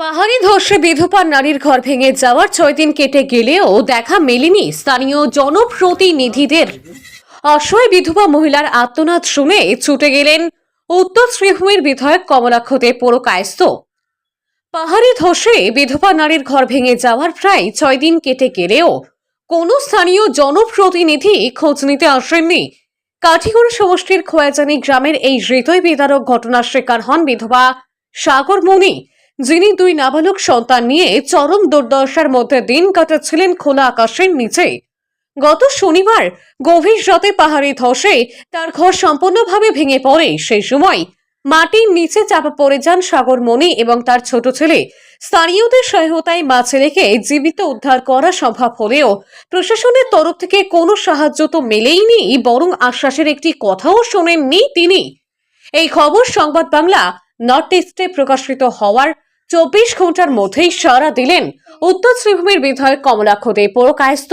পাহাড়ি ধসে বিধবা নারীর ঘর ভেঙে যাওয়ার ছয় দিন কেটে গেলেও দেখা মেলেনি স্থানীয় জনপ্রতিনিধিদের। অসহায় বিধবা মহিলার আত্মনাদ শুনে ছুটে গেলেন উত্তর শ্রীভূমির বিধায়ক কমলাক্ষ দে পুরো কায়স্ত পাহাড়ি ধসে বিধবা নারীর ঘর ভেঙে যাওয়ার প্রায় ছয় দিন কেটে গেলেও কোনো স্থানীয় জনপ্রতিনিধি খোঁজ নিতে আসেননি। কাঠিগড় সমষ্টির খোয়াজানি গ্রামের এই হৃদয় বিদারক ঘটনার শিকার হন বিধবা সাগর মণি যিনি দুই নাবালক সন্তান নিয়ে চরম দুর্দশার মধ্যে দিন কাটাচ্ছিলেন খোলা আকাশের নিচে। গত শনিবার গভীর রাতে পাহাড়ি ধসে তার ঘর সম্পূর্ণভাবে ভেঙে পড়ে। সেই সময় মাটির নিচে চাপা পড়ে যান সাগরমণি এবং তার ছোট ছেলে। স্থানীয়দের সহায়তায় মা ছেলেকে জীবিত উদ্ধার করা সম্ভব হলেও প্রশাসনের তরফ থেকে কোনো সাহায্য তো মেলেইনি, বরং আশ্বাসের একটি কথাও শোনেননি তিনি। এই খবর সংবাদ বাংলা নর্থ ইস্টে প্রকাশিত হওয়ার চব্বিশ ঘণ্টার মধ্যেই সাড়া দিলেন উত্তর শ্রীভূমির বিধায়ক কমলাক্ষ দে পরকায়স্ত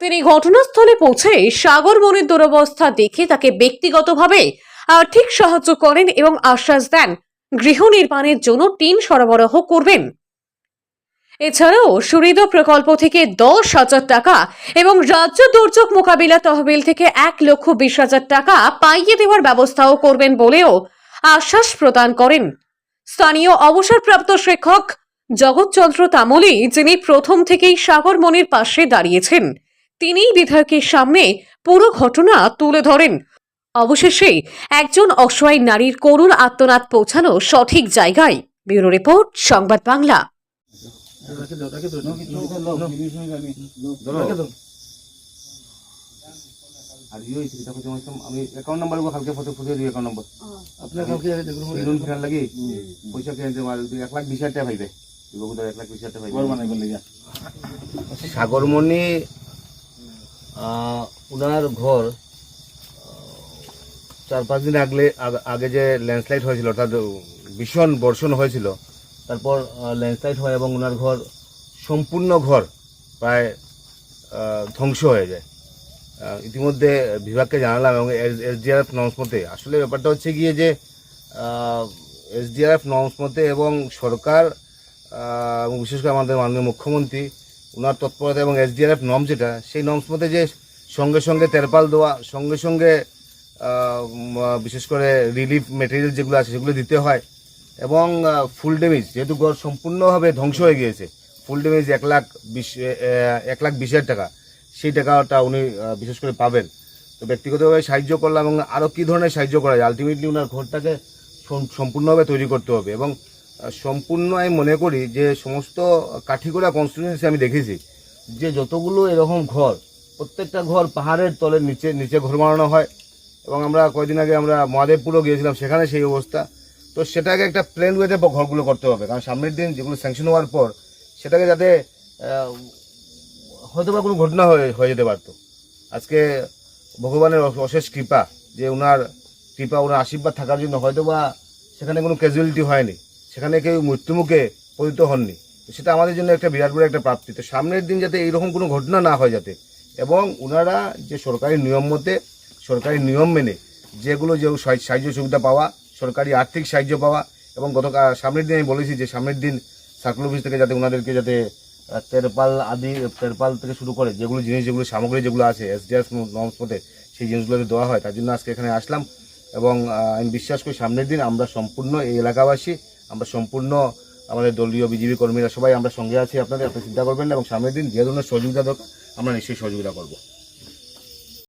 তিনি ঘটনাস্থলে পৌঁছে সাগরমণির দুরবস্থা দেখে তাকে ব্যক্তিগতভাবে আর্থিক সাহায্য করেন এবং আশ্বাস দেন, গৃহ নির্মাণের জন্য টিন সরবরাহ করবেন। এছাড়াও সুরিদ প্রকল্প থেকে দশ হাজার টাকা এবং রাজ্য দুর্যোগ মোকাবিলা তহবিল থেকে এক লক্ষ বিশ হাজার টাকা পাইয়ে দেওয়ার ব্যবস্থাও করবেন বলেও আশ্বাস প্রদান করেন। স্থানীয় অবসরপ্রাপ্ত শিক্ষক জগৎচন্দ্র তামলি, যিনি প্রথম থেকেই সাগরমণির পাশে দাঁড়িয়েছেন, তিনিই বিধায়কের সামনে পুরো ঘটনা তুলে ধরেন। অবশেষে একজন অসহায় নারীর করুণ আত্মনাদ পৌঁছানো সঠিক জায়গায়। ব্যুরো রিপোর্ট, সংবাদ বাংলা। আর ইয়ে হয়েছে আমি অ্যাকাউন্ট নাম্বার কালকে ফটো ফুটে দিই অ্যাকাউন্ট নাম্বার আপনার কালকে দেখুন লোন ফেরার লাগি পয়সা কেন তোমার এক লাখ বিশ হাজার টাকা পাইবে। এক লাখ বিশ হাজার টাকা ঘর পাইবে সাগরমণি ওনার ঘর চার পাঁচ দিন আগলে আগ- যে ল্যান্ডস্লাইড হয়েছিল অর্থাৎ ভীষণ বর্ষণ হয়েছিল তারপর ল্যান্ডস্লাইড হয় এবং ওনার ঘর সম্পূর্ণ ঘর প্রায় ধ্বংস হয়ে যায়। ইতিমধ্যে বিভাগকে জানালাম এবং এসডিআরএফ নর্মস মতে। আসলে ব্যাপারটা হচ্ছে গিয়ে যে এসডিআরএফ নর্মস মতে এবং সরকার এবং বিশেষ করে আমাদের মাননীয় মুখ্যমন্ত্রী ওনার তৎপরতা এবং এসডিআরএফ নর্ম যেটা, সেই নর্মস মতে যে সঙ্গে সঙ্গে তেরপাল দেওয়া, সঙ্গে সঙ্গে বিশেষ করে রিলিফ মেটেরিয়াল যেগুলো আছে সেগুলো দিতে হয় এবং ফুল ড্যামেজ যেহেতু ঘর সম্পূর্ণভাবে ধ্বংস হয়ে গিয়েছে, ফুল ড্যামেজ এক লাখ বিশ এক লাখ বিশ হাজার টাকা। সেই টাকাটা উনি বিশেষ করে পাবেন। তো ব্যক্তিগতভাবে সাহায্য করলাম এবং আরও কী ধরনের সাহায্য করা যায়? আলটিমেটলি ওনার ঘরটাকে সম্পূর্ণভাবে তৈরি করতে হবে এবং সম্পূর্ণ আমি মনে করি যে সমস্ত কাঠিগোড়া কনস্টিটিউন্সি আমি দেখেছি, যে যতগুলো এরকম ঘর, প্রত্যেকটা ঘর পাহাড়ের তলের নিচে নিচে ঘর বানানো হয় এবং আমরা কয়েকদিন আগে আমরা মহাদেবপুরও গিয়েছিলাম, সেখানে সেই অবস্থা। তো সেটাকে একটা প্লেন ওয়েতে ঘরগুলো করতে হবে। কারণ সামনের দিন যেগুলো স্যাংশন হওয়ার পর, সেটাকে যাতে হয়তো বা কোনো ঘটনা হয়ে হয়ে যেতে পারতো। আজকে ভগবানের অশেষ কৃপা, যে ওনার কৃপা ওনার আশীর্বাদ থাকার জন্য হয়তো বা সেখানে কোনো ক্যাজুয়ালিটি হয়নি, সেখানে কেউ মৃত্যুমুখে পতিত হননি। সেটা আমাদের জন্য একটা বিরাট বড় একটা প্রাপ্তি। তো সামনের দিন যাতে এইরকম কোনো ঘটনা না হয় যাতে, এবং ওনারা যে সরকারি নিয়ম মতে, সরকারি নিয়ম মেনে যেগুলো যে সাহায্য সুবিধা পাওয়া, সরকারি আর্থিক সাহায্য পাওয়া, এবং গতকাল, সামনের দিন আমি বলেছি যে সামনের দিন সার্কুল অফিস থেকে যাতে ওনাদেরকে যাতে তেরপাল আদি, তেরপাল থেকে শুরু করে যেগুলো জিনিস, যেগুলো সামগ্রী, যেগুলো আছে এসডিএস নর্মস মতে সেই জিনিসগুলো দেওয়া হয়। তার জন্য আজকে এখানে আসলাম এবং আমি বিশ্বাস করি সামনের দিন আমরা সম্পূর্ণ এই এলাকাবাসী, আমরা সম্পূর্ণ আমাদের দলীয় বিজেপি কর্মীরা সবাই আমরা সঙ্গে আছি আপনাদের। আপনি চিন্তা করবেন এবং সামনের দিন যে ধরনের সহযোগিতা দরকার, আমরা নিশ্চয়ই সহযোগিতা করব।